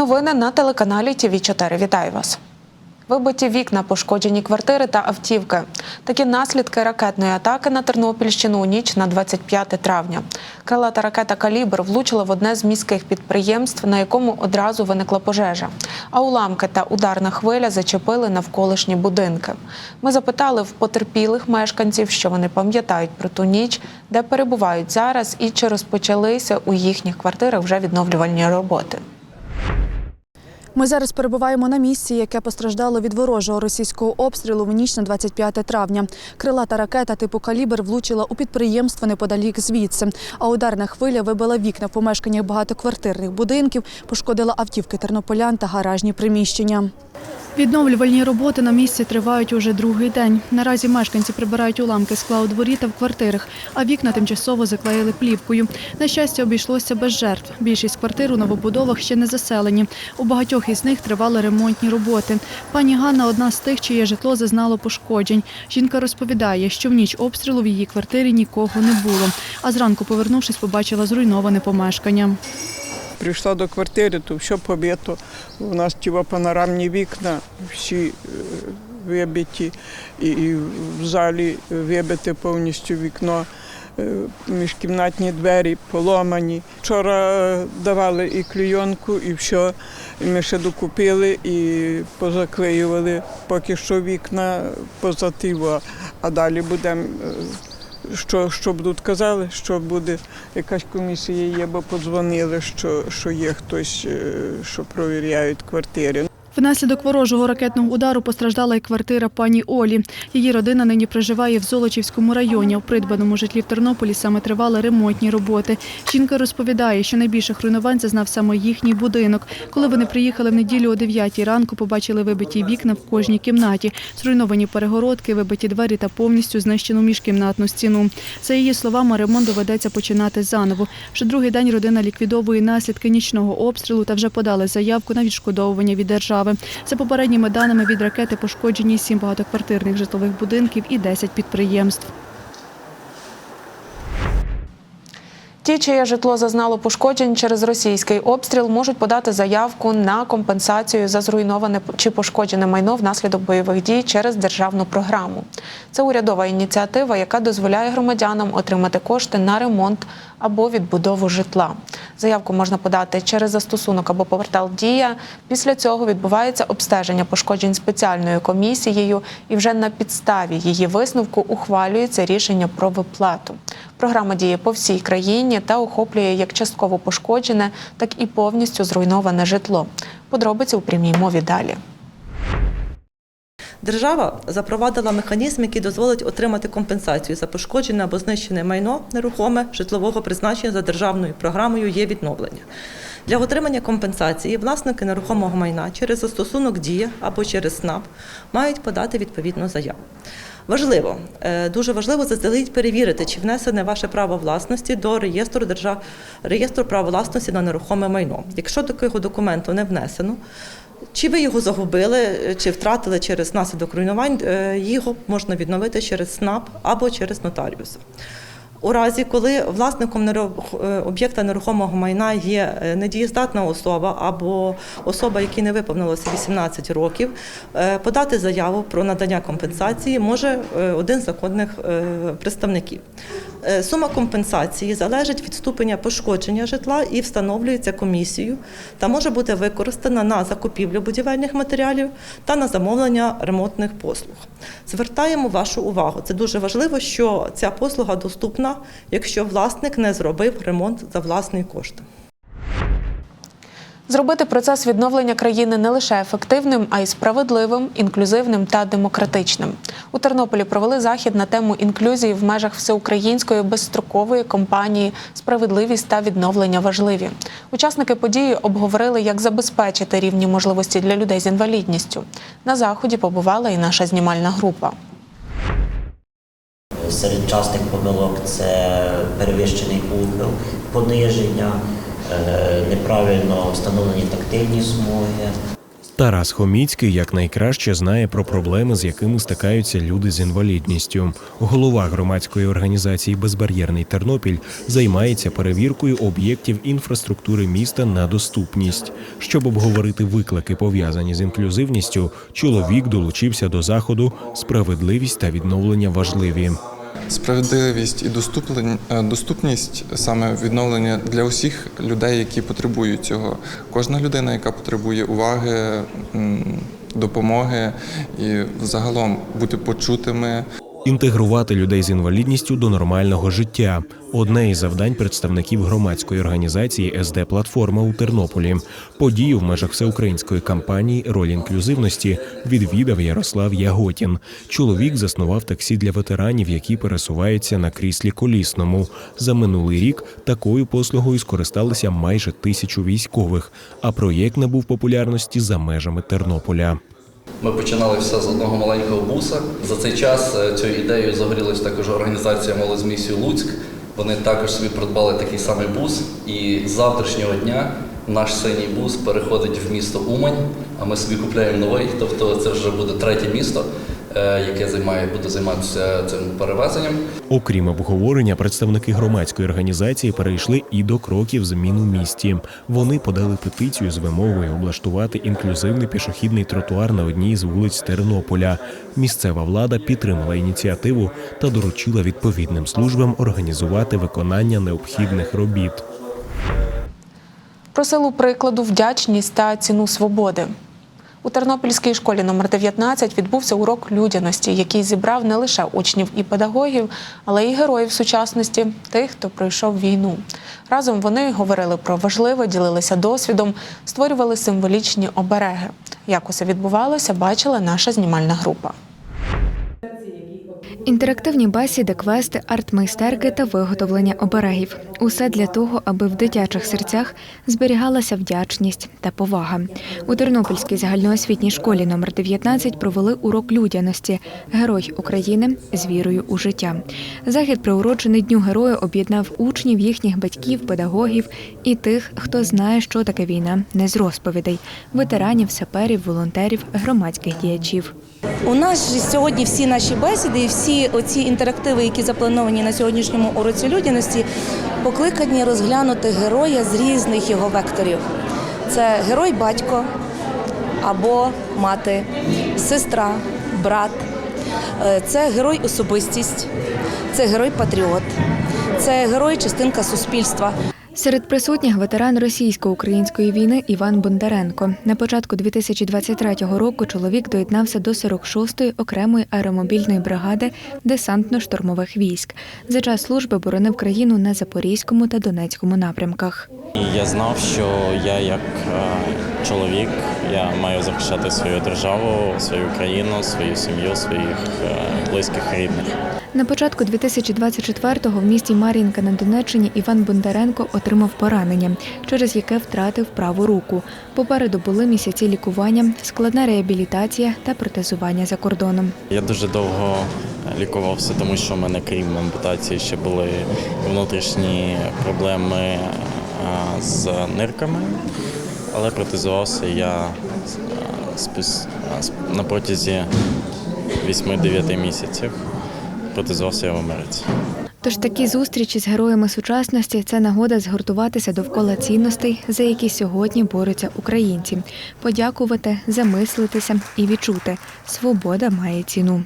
Новини на телеканалі ТВ 4 Вітаю вас. Вибиті вікна, пошкоджені квартири та автівки. Такі наслідки ракетної атаки на Тернопільщину у ніч на 25 травня. Крилата ракета Калібр влучила в одне з міських підприємств, на якому одразу виникла пожежа. А уламки та ударна хвиля зачепили навколишні будинки. Ми запитали в потерпілих мешканців, що вони пам'ятають про ту ніч, де перебувають зараз, і чи розпочалися у їхніх квартирах вже відновлювальні роботи. Ми зараз перебуваємо на місці, яке постраждало від ворожого російського обстрілу в ніч на 25 травня. Крилата ракета типу калібр влучила у підприємство неподалік звідси. А ударна хвиля вибила вікна в помешканнях багатоквартирних будинків, пошкодила автівки тернополян та гаражні приміщення. Відновлювальні роботи на місці тривають уже другий день. Наразі мешканці прибирають уламки скла у дворі та в квартирах, а вікна тимчасово заклеїли плівкою. На щастя, обійшлося без жертв. Більшість квартир у новобудовах ще не заселені. У багатьох із них тривали ремонтні роботи. Пані Ганна одна з тих, чиє житло зазнало пошкоджень. Жінка розповідає, що в ніч обстрілу в її квартирі нікого не було. А зранку, повернувшись, побачила зруйноване помешкання. Прийшла до квартири, то все побито. У нас ті панорамні вікна, всі е, вибиті, і, в залі вибите повністю вікно, міжкімнатні двері поломані. Вчора давали і клейонку, і все. І ми ще докупили і позаклеювали поки що вікна позативо, а далі будемо. е, що, що будуть казали, що буде якась комісія є, бо подзвонили, що, що є хтось, е, що провіряють квартири. Внаслідок ворожого ракетного удару постраждала і квартира пані Олі. Її родина нині проживає в Золочівському районі. У придбаному житлі в Тернополі саме тривали ремонтні роботи. Жінка розповідає, що найбільших руйнувань зазнав саме їхній будинок. Коли вони приїхали в неділю о 9 ранку, побачили вибиті вікна в кожній кімнаті, зруйновані перегородки, вибиті двері та повністю знищену міжкімнатну стіну. За її словами, ремонт доведеться починати заново. Вже другий день родина ліквідовує наслідки нічного обстрілу та вже подали заявку на відшкодовування від держави. За попередніми даними від ракети пошкоджені сім багатоквартирних житлових будинків і 10 підприємств. Ті, чиє житло зазнало пошкоджень через російський обстріл, можуть подати заявку на компенсацію за зруйноване чи пошкоджене майно внаслідок бойових дій через державну програму. Це урядова ініціатива, яка дозволяє громадянам отримати кошти на ремонт або відбудову житла. Заявку можна подати через застосунок або портал Дія. Після цього відбувається обстеження пошкоджень спеціальною комісією, і вже на підставі її висновку ухвалюється рішення про виплату. Програма діє по всій країні та охоплює як частково пошкоджене, так і повністю зруйноване житло. Подробиці у прямій мові далі. Держава запровадила механізм, який дозволить отримати компенсацію за пошкоджене або знищене майно нерухоме житлового призначення за державною програмою є відновлення. Для отримання компенсації власники нерухомого майна через застосунок Дія або через СНАП мають подати відповідну заяву. Важливо, е, дуже важливо заздалегідь перевірити, чи внесене ваше право власності до реєстру держав... реєстру права власності на нерухоме майно. Якщо такого документу не внесено, чи ви його загубили, чи втратили через наслідок руйнувань, е, його можна відновити через СНАП або через нотаріуса. У разі, коли власником е, об'єкта нерухомого майна є е, недієздатна особа або особа, якій не виповнилося 18 років, е, подати заяву про надання компенсації може один з законних представників. Сума компенсації залежить від ступеня пошкодження житла і встановлюється комісією та може бути використана на закупівлю будівельних матеріалів та на замовлення ремонтних послуг. Звертаємо вашу увагу. Це дуже важливо, що ця послуга доступна, якщо власник не зробив ремонт за власний кошт. Зробити процес відновлення країни не лише ефективним, а й справедливим, інклюзивним та демократичним. У Тернополі провели захід на тему інклюзії в межах всеукраїнської безстрокової кампанії Справедливість та відновлення важливі. Учасники події обговорили, як забезпечити рівні можливості для людей з інвалідністю. На заході побувала і наша знімальна група. Серед частих помилок це перевищений ухил, пониження, е, неправильно встановлені тактильні смуги. Тарас Хоміцький якнайкраще знає про проблеми, з якими стикаються люди з інвалідністю. Голова громадської організації Безбар'єрний Тернопіль займається перевіркою об'єктів інфраструктури міста на доступність. Щоб обговорити виклики, пов'язані з інклюзивністю, чоловік долучився до заходу Справедливість та відновлення важливі. Справедливість і е, доступність саме відновлення для усіх людей, які потребують цього. Кожна людина, яка потребує уваги, допомоги і взагалом бути почутими. Інтегрувати людей з інвалідністю до нормального життя одне із завдань представників громадської організації СД Платформа у Тернополі. Подію в межах всеукраїнської кампанії Роль інклюзивності відвідав Ярослав Яготін. Чоловік заснував таксі для ветеранів, які пересуваються на кріслі колісному. За минулий рік такою послугою скористалися майже тисячу військових. А проєкт набув популярності за межами Тернополя. Ми починали все з одного маленького буса. За цей час е, цією ідеєю загорілась також організація Молодь з місію Луцьк. Вони також собі придбали такий самий бус. І з завтрашнього дня наш синій бус переходить в місто Умань, а ми собі купляємо новий. Тобто це вже буде третє місто, яке займає, буде займатися цим перевезенням. Окрім обговорення, представники громадської організації перейшли і до кроків змін у місті. Вони подали петицію з вимогою облаштувати інклюзивний пішохідний тротуар на одній з вулиць Тернополя. Місцева влада підтримала ініціативу та доручила відповідним службам організувати виконання необхідних робіт. Про силу прикладу, вдячність та ціну свободи. У Тернопільській школі номер 19 відбувся урок людяності, який зібрав не лише учнів і педагогів, але й героїв сучасності, тих, хто пройшов війну. Разом вони говорили про важливе, ділилися досвідом, створювали символічні обереги. Як усе відбувалося, бачила наша знімальна група. Інтерактивні бесіди, квести, арт-майстерки та виготовлення оберегів усе для того, аби в дитячих серцях зберігалася вдячність та повага. У Тернопільській загальноосвітній школі номер 19 провели урок людяності Герой України з вірою у життя. Захід, приурочений Дню Героя, об'єднав учнів, їхніх батьків, педагогів і тих, хто знає, що таке війна, не з розповідей ветеранів, саперів, волонтерів, громадських діячів. У нас сьогодні всі наші бесіди і всі оці інтерактиви, які заплановані на сьогоднішньому уроці людяності, покликані розглянути героя з різних його векторів. Це герой батько або мати, сестра, брат, Е, це герой особистість, це герой патріот, це герой частинка суспільства. Серед присутніх ветеран російсько-української війни Іван Бондаренко. На початку 2023 року чоловік доєднався до 46-ї окремої аеромобільної бригади десантно-штурмових військ. За час служби боронив країну на Запорізькому та Донецькому напрямках. Я знав, що я як е, чоловік я маю захищати свою державу, свою країну, свою сім'ю, своїх е, близьких рідних. На початку 2024-го в місті Мар'їнка на Донеччині Іван Бондаренко отримав поранення, через яке втратив праву руку. Попереду були місяці лікування, складна реабілітація та протезування за кордоном. Я дуже довго лікувався, тому що в мене крім ампутації ще були внутрішні проблеми е, з нирками, але протезувався я е, е, на протязі 8-9 місяців. Протезувався я в Америці. Тож такі зустрічі з героями сучасності це нагода згуртуватися довкола цінностей, за які сьогодні борються українці, подякувати, замислитися і відчути. Свобода має ціну.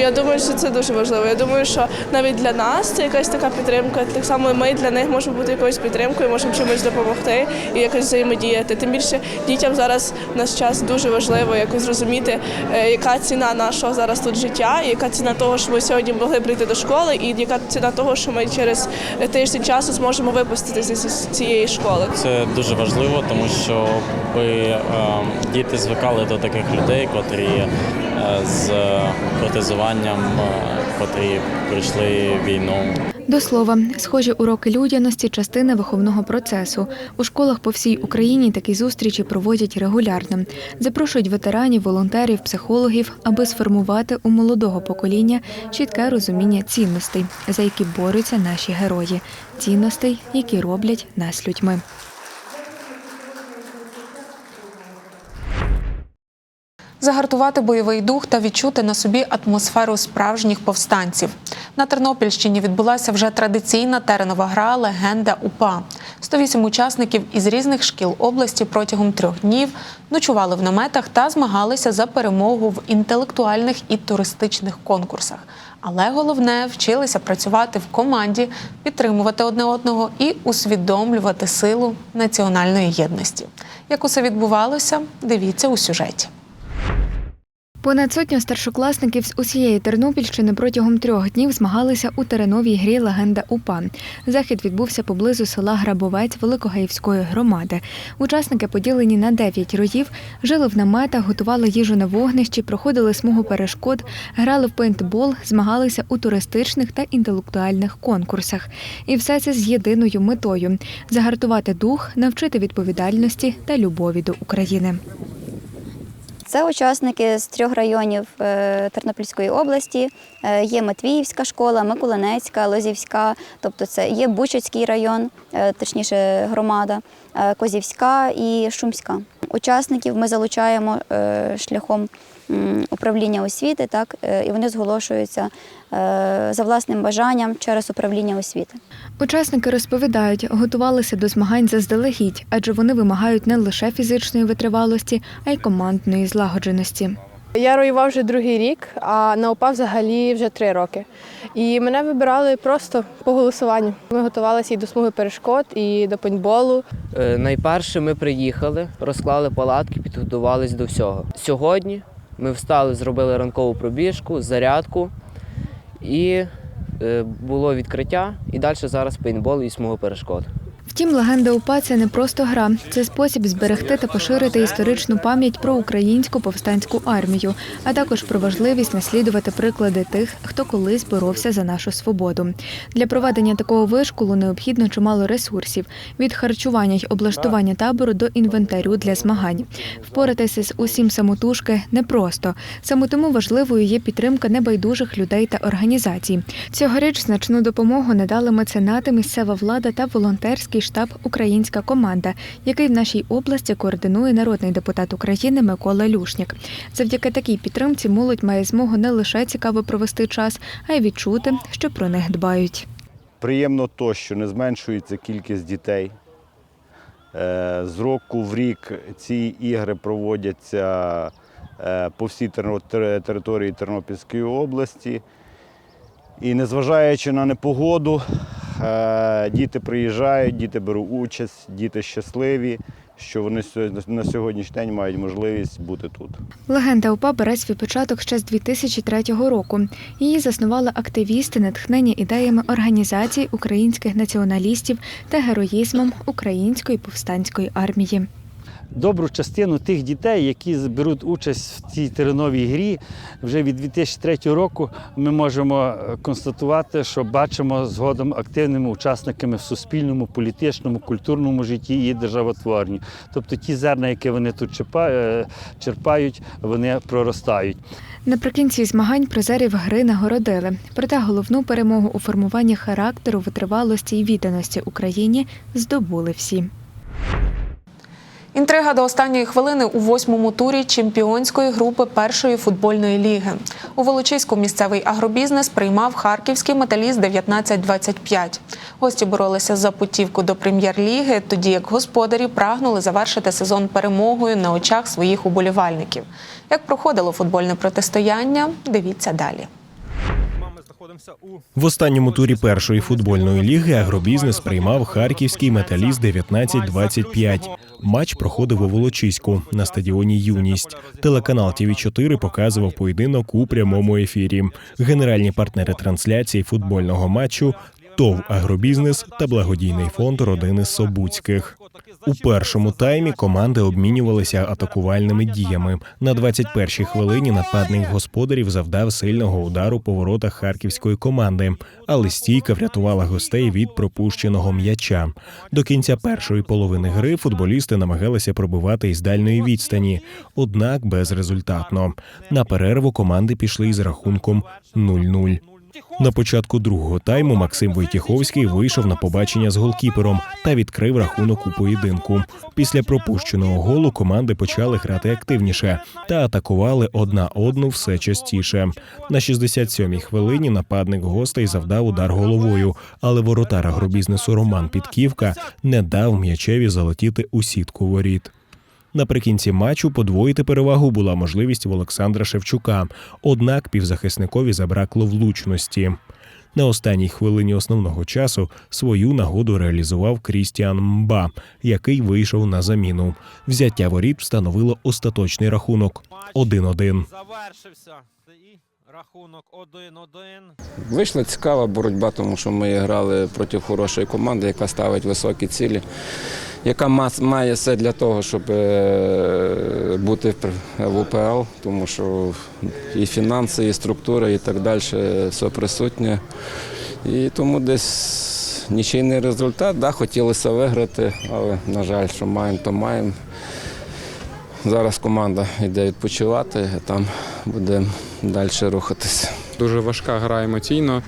Я думаю, що це дуже важливо. Я думаю, що навіть для нас це якась така підтримка. Так само ми для них можемо бути якоюсь підтримкою, можемо чимось допомогти і якось взаємодіяти. Тим більше дітям зараз в наш час дуже важливо якось зрозуміти, е, яка ціна нашого зараз тут життя, і яка ціна того, що ми сьогодні могли прийти до школи, і яка ціна того, що ми через тиждень часу зможемо випуститися з цієї школи. Це дуже важливо, тому що би, е, діти звикали до таких людей, котрі з протезуванням, е, котрі пройшли війну. До слова, схожі уроки людяності частина виховного процесу. У школах по всій Україні такі зустрічі проводять регулярно. Запрошують ветеранів, волонтерів, психологів, аби сформувати у молодого покоління чітке розуміння цінностей, за які борються наші герої, цінностей, які роблять нас людьми. Загартувати бойовий дух та відчути на собі атмосферу справжніх повстанців. На Тернопільщині відбулася вже традиційна теренова гра Легенда УПА. 108 учасників із різних шкіл області протягом трьох днів ночували в наметах та змагалися за перемогу в інтелектуальних і туристичних конкурсах. Але головне вчилися працювати в команді, підтримувати одне одного і усвідомлювати силу національної єдності. Як усе відбувалося, дивіться у сюжеті. Понад сотню старшокласників з усієї Тернопільщини протягом трьох днів змагалися у тереновій грі Легенда УПА. Захід відбувся поблизу села Грабовець Великогаївської громади. Учасники, поділені на дев'ять роїв, жили в наметах, готували їжу на вогнищі, проходили смугу перешкод, грали в пейнтбол, змагалися у туристичних та інтелектуальних конкурсах. І все це з єдиною метою загартувати дух, навчити відповідальності та любові до України. Це учасники з трьох районів е, Тернопільської області. Е, Є Матвіївська школа, Миколинецька, Лозівська, тобто це є Бучацький район, е, точніше громада, Козівська і Шумська. Учасників ми залучаємо шляхом управління освіти, так, е, і вони зголошуються е, за власним бажанням через управління освіти. Учасники розповідають, готувалися до змагань заздалегідь, адже вони вимагають не лише фізичної витривалості, а й командної злагодженості. Я роював вже другий рік, а на УПА взагалі вже три роки. І мене вибирали просто по голосуванню. Ми готувалися і до смуги перешкод, і до пейнтболу. Е, Найперше ми приїхали, розклали палатки, підготувались до всього. Сьогодні ми встали, зробили ранкову пробіжку, зарядку і е, було відкриття. І далі зараз пейнтбол і смуга перешкод. Втім, легенда УПА – це не просто гра, це спосіб зберегти та поширити історичну пам'ять про українську повстанську армію, а також про важливість наслідувати приклади тих, хто колись боровся за нашу свободу. Для проведення такого вишколу необхідно чимало ресурсів від харчування й облаштування табору до інвентарю для змагань. Впоратися з усім самотужки непросто. Саме тому важливою є підтримка небайдужих людей та організацій. Цьогоріч значну допомогу надали меценати, місцева влада та волонтерський штаб Українська команда, який в нашій області координує народний депутат України Микола Люшняк. Завдяки такій підтримці молодь має змогу не лише цікаво провести час, а й відчути, що про них дбають. Приємно то, що не зменшується кількість дітей. Е, З року в рік ці ігри проводяться е, по всій території Тернопільської області. І незважаючи на непогоду, діти приїжджають, діти беруть участь, діти щасливі, що вони на сьогоднішній день мають можливість бути тут. Легенда УПА бере свій початок ще з 2003 року. Її заснували активісти, натхнені ідеями організацій українських націоналістів та героїзмом української повстанської армії. Добру частину тих дітей, які беруть участь в цій тереновій грі, вже від 2003 року ми можемо е, констатувати, що бачимо згодом активними учасниками в суспільному, політичному, культурному житті і державотворенні. Тобто ті зерна, які вони тут е, черпають, вони проростають. Наприкінці змагань призерів гри нагородили. Проте головну перемогу у формуванні характеру, витривалості і відданості Україні здобули всі. Інтрига до останньої хвилини у восьмому турі чемпіонської групи першої футбольної ліги. У Волочиську місцевий агробізнес приймав харківський металіст 19-25. Гості боролися за путівку до прем'єр-ліги, тоді як господарі прагнули завершити сезон перемогою на очах своїх уболівальників. Як проходило футбольне протистояння, дивіться далі. В останньому турі першої футбольної ліги агробізнес приймав харківський металіст 19-25. Матч проходив у Волочиську на стадіоні Юність. Телеканал ТВ 4 показував поєдинок у прямому ефірі. Генеральні партнери трансляції футбольного матчу ТОВ Агробізнес та благодійний фонд родини Собуцьких. У першому таймі команди обмінювалися атакувальними діями. На 21-й хвилині нападник господарів завдав сильного удару по воротах харківської команди, але стійка врятувала гостей від пропущеного м'яча. До кінця першої половини гри футболісти намагалися пробивати із дальної відстані, однак безрезультатно. На перерву команди пішли із рахунком 0-0. На початку другого тайму Максим Войтіховський вийшов на побачення з голкіпером та відкрив рахунок у поєдинку. Після пропущеного голу команди почали грати активніше та атакували одна одну все частіше. На 67-й хвилині нападник гостей завдав удар головою, але воротар агробізнесу Роман Підківка не дав м'ячеві залетіти у сітку воріт. Наприкінці матчу подвоїти перевагу була можливість в Олександра Шевчука, однак півзахисникові забракло влучності. На останній хвилині основного часу свою нагоду реалізував Крістіан Мба, який вийшов на заміну. Взяття воріт встановило остаточний рахунок 1-1. Завершився рахунок 1-1. Вийшла цікава боротьба, тому що ми грали проти хорошої команди, яка ставить високі цілі, яка має все для того, щоб е, бути в- УПЛ, тому що і фінанси, і структура, і так далі все присутнє. І тому десь нічийний результат. Да, хотілося виграти, але, на жаль, що маємо, то маємо. Зараз команда йде відпочивати, там будемо далі рухатися. Дуже важка гра емоційно,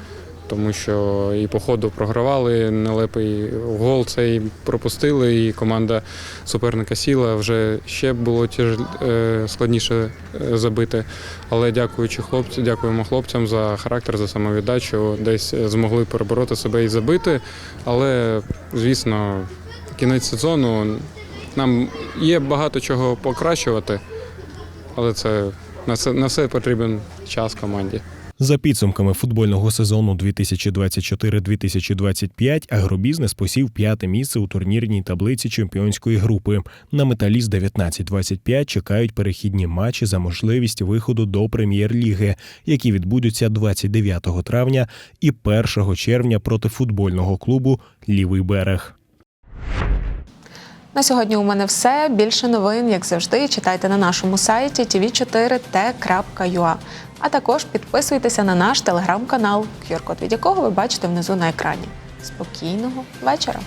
тому що і по ходу програвали, нелепий гол цей пропустили, і команда суперника сіла. Вже ще було тяж... е, складніше е, забити. Але дякуючи хлопцям, дякуємо хлопцям за характер, за самовіддачу. Десь змогли перебороти себе і забити. Але, звісно, кінець сезону нам є багато чого покращувати, але це на це на все потрібен час команді. За підсумками футбольного сезону 2024-2025 агробізнес посів п'яте місце у турнірній таблиці чемпіонської групи. На металіст 19-25 чекають перехідні матчі за можливість виходу до прем'єр-ліги, які відбудуться 29 травня і 1 червня проти футбольного клубу Лівий берег. На сьогодні у мене все. Більше новин, як завжди, читайте на нашому сайті tv4t.ua. А також підписуйтеся на наш телеграм-канал, QR-код від якого ви бачите внизу на екрані. Спокійного вечора!